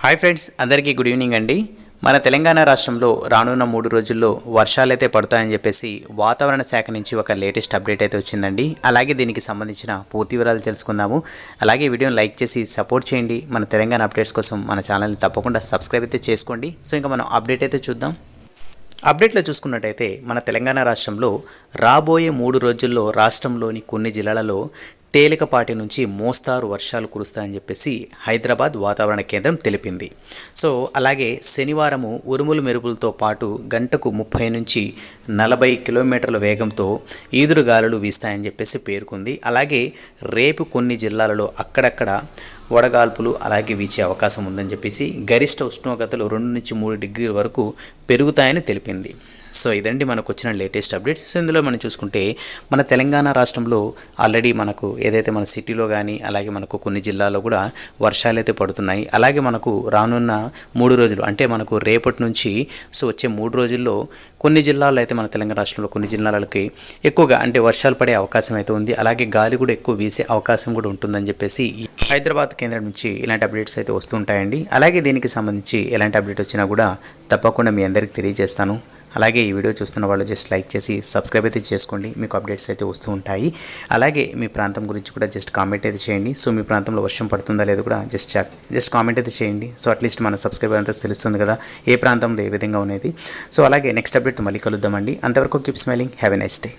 Hi friends అందరికీ good evening అండి. మన తెలంగాణ రాష్ట్రంలో రానున్న మూడు రోజుల్లో వర్షాలైతే పడతాయని చెప్పేసి వాతావరణ శాఖ నుంచి ఒక లేటెస్ట్ అప్డేట్ అయితే వచ్చిందండి. అలాగే దీనికి సంబంధించిన పూర్తి వివరాలు తెలుసుకుందాము. అలాగే వీడియోని లైక్ చేసి సపోర్ట్ చేయండి. మన తెలంగాణ అప్డేట్స్ కోసం మన ఛానల్ని తప్పకుండా సబ్స్క్రైబ్ అయితే చేసుకోండి. సో ఇంకా మనం అప్డేట్ అయితే చూద్దాం. అప్డేట్లో చూసుకున్నట్టయితే మన తెలంగాణ రాష్ట్రంలో రాబోయే మూడు రోజుల్లో రాష్ట్రంలోని కొన్ని జిల్లాలలో తేలికపాటి నుంచి మోస్తారు వర్షాలు కురుస్తాయని చెప్పేసి హైదరాబాద్ వాతావరణ కేంద్రం తెలిపింది. సో అలాగే శనివారము ఉరుములు మెరుపులతో పాటు గంటకు ముప్పై నుంచి నలభై కిలోమీటర్ల వేగంతో ఈదురుగాలులు వీస్తాయని చెప్పేసి పేర్కొంది. అలాగే రేపు కొన్ని జిల్లాలలో అక్కడక్కడ వడగాల్పులు అలాగే వీచే అవకాశం ఉందని చెప్పేసి గరిష్ట ఉష్ణోగ్రతలు రెండు నుంచి మూడు డిగ్రీల వరకు పెరుగుతాయని తెలిపింది. సో ఇదండి మనకు వచ్చిన లేటెస్ట్ అప్డేట్స్. ఇందులో మనం చూసుకుంటే మన తెలంగాణ రాష్ట్రంలో ఆల్రెడీ మనకు ఏదైతే మన సిటీలో కానీ అలాగే మనకు కొన్ని జిల్లాల్లో కూడా వర్షాలు అయితే పడుతున్నాయి. అలాగే మనకు రానున్న మూడు రోజులు అంటే మనకు రేపటి నుంచి సో వచ్చే మూడు రోజుల్లో కొన్ని జిల్లాల్లో అయితే మన తెలంగాణ రాష్ట్రంలో కొన్ని జిల్లాలకి ఎక్కువగా అంటే వర్షాలు పడే అవకాశం అయితే ఉంది. అలాగే గాలి కూడా ఎక్కువ వీసే అవకాశం కూడా ఉంటుందని చెప్పేసి హైదరాబాద్ కేంద్రం నుంచి ఇలాంటి అప్డేట్స్ అయితే వస్తుంటాయండి అలాగే దీనికి సంబంధించి ఎలాంటి అప్డేట్ వచ్చినా కూడా తప్పకుండా మీ అందరికీ తెలియజేస్తాను. అలాగే ఈ వీడియో చూస్తున్న వాళ్ళు జస్ట్ లైక్ చేసి సబ్స్క్రైబ్ అయితే చేసుకోండి. మీకు అప్డేట్స్ అయితే వస్తూ ఉంటాయి. అలాగే మీ ప్రాంతం గురించి కూడా జస్ట్ కామెంట్ అయితే చేయండి. సో మీ ప్రాంతంలో వర్షం పడుతుందా లేదో కూడా జస్ట్ చెక్ జస్ట్ కామెంట్ అయితే చేయండి. సో అట్లీస్ట్ మన సబ్స్క్రైబర్ అంతా తెలుస్తుంది కదా ఏ ప్రాంతంలో ఏ విధంగా ఉన్నది. సో అలాగే నెక్స్ట్ అప్డేట్ మళ్ళీ కలుద్దామండి. అంతవరకు keep smiling have a nice day